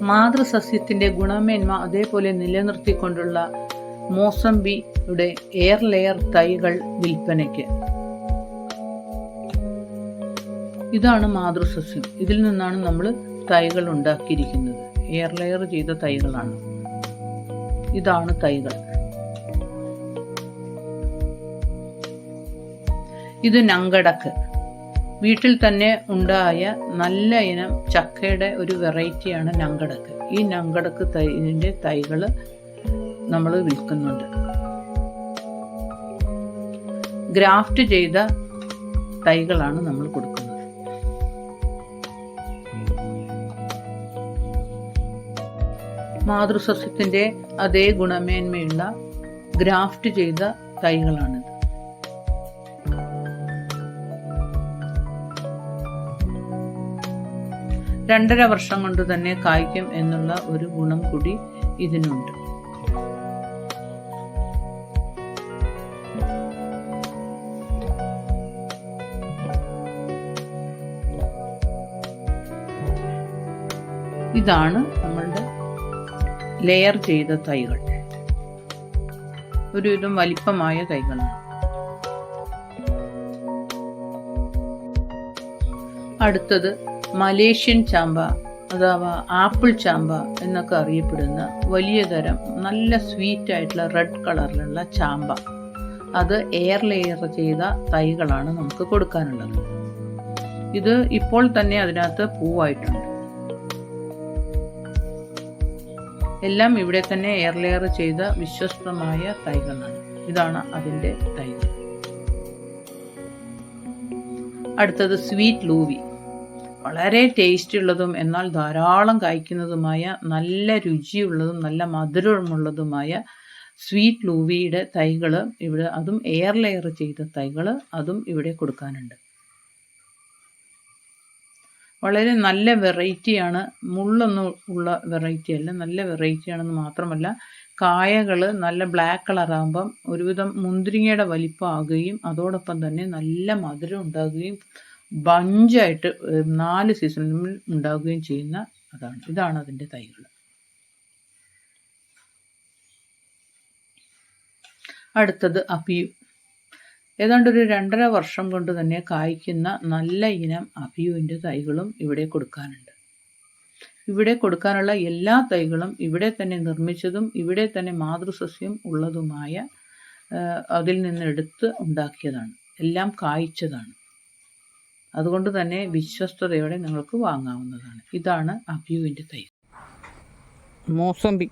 മാതൃസസ്യത്തിന്റെ ഗുണമേന്മ അതേപോലെ നിലനിർത്തിക്കൊണ്ടുള്ള മോസംബിയുടെ air layer തൈകൾ വിൽപ്പനയ്ക്ക്. ഇതാണ് മാതൃസസ്യം. ഇതിൽ നിന്നാണ് നമ്മൾ തൈകൾ ഉണ്ടാക്കിയിരിക്കുന്നത്. എയർ ലെയർ ചെയ്ത തൈകളാണ്. ഇതാണ് തൈകൾ. ഇത് നങ്കടക്ക്. വീട്ടിൽ തന്നെ ഉണ്ടായ നല്ല ഇനം ചക്കയുടെ ഒരു വെറൈറ്റിയാണ് നങ്കടക്ക്. ഈ നങ്കടക്ക് തൈന്റെ തൈകൾ നമ്മൾ വിൽക്കുന്നുണ്ട്. ഗ്രാഫ്റ്റ് ചെയ്ത തൈകളാണ് നമ്മൾ കൊടുക്കുന്നത്. മാതൃസസ്യത്തിന്റെ അതേ ഗുണമേന്മയുള്ള ഗ്രാഫ്റ്റ് ചെയ്ത തൈകളാണിത്. രണ്ടര വർഷം കൊണ്ട് തന്നെ കായ്ക്കും എന്നുള്ള ഒരു ഗുണം കൂടി ഇതിനുണ്ട്. ഇതാണ് നമ്മളുടെ ലെയർ ചെയ്ത തൈകൾ. ഒരുവിധം വലിപ്പമായ തൈകളാണ്. അടുത്തത് മലേഷ്യൻ ചാമ്പ അഥവാ ആപ്പിൾ ചാമ്പ എന്നൊക്കെ അറിയപ്പെടുന്ന വലിയ തരം നല്ല സ്വീറ്റ് ആയിട്ടുള്ള റെഡ് കളറിലുള്ള ചാമ്പ. അത് എയർ ലെയർ ചെയ്ത തൈകളാണ് നമുക്ക് കൊടുക്കാനുള്ളത്. ഇത് ഇപ്പോൾ തന്നെ അതിനകത്ത് പൂവായിട്ടുണ്ട്. എല്ലാം ഇവിടെ തന്നെ എയർ ലെയർ ചെയ്ത വിശ്വസ്തമായ തൈകളാണ്. ഇതാണ് അതിന്റെ തൈകൾ. അടുത്തത് സ്വീറ്റ് ലൂവി വളരെ ടേസ്റ്റ് ഉള്ളതും എന്നാൽ ധാരാളം കായ്ക്കുന്നതുമായ നല്ല രുചിയുള്ളതും നല്ല മധുരമുള്ളതുമായ സ്വീറ്റ് ലൂവിയുടെ തൈകൾ ഇവിടെ അതും എയർ ലെയർ ചെയ്ത തൈകൾ അതും ഇവിടെ കൊടുക്കാനുണ്ട്. വളരെ നല്ല വെറൈറ്റിയാണ് മുള്ളൊന്നും ഉള്ള വെറൈറ്റി അല്ല. നല്ല വെറൈറ്റിയാണെന്ന് മാത്രമല്ല കായകൾ നല്ല ബ്ലാക്ക് കളറാകുമ്പം ഒരുവിധം മുന്തിരിങ്ങയുടെ വലിപ്പം ആകുകയും അതോടൊപ്പം തന്നെ നല്ല മധുരം ഉണ്ടാകുകയും ബഞ്ചായിട്ട് നാല് സീസണിൽ ഉണ്ടാകുകയും ചെയ്യുന്ന അതാണ്. ഇതാണ് അതിന്റെ തൈകൾ അടുത്തത് അപിയു ഏതാണ്ട് ഒരു രണ്ടര വർഷം കൊണ്ട് തന്നെ കായ്ക്കുന്ന നല്ല ഇനം അപിയുവിന്റെ തൈകളും ഇവിടെ കൊടുക്കാനുണ്ട്. ഇവിടെ കൊടുക്കാനുള്ള എല്ലാ തൈകളും ഇവിടെ തന്നെ നിർമ്മിച്ചതും ഇവിടെ തന്നെ മാതൃസസ്യം ഉള്ളതുമായ അതിൽ നിന്ന് എടുത്ത് ഉണ്ടാക്കിയതാണ്. എല്ലാം കായ്ച്ചതാണ്. അതുകൊണ്ട് തന്നെ വിശ്വസ്തയോടെ നിങ്ങൾക്ക് വാങ്ങാവുന്നതാണ്. ഇതാണ് അഭ്യുവിന്റെ തൈ മോസമ്പി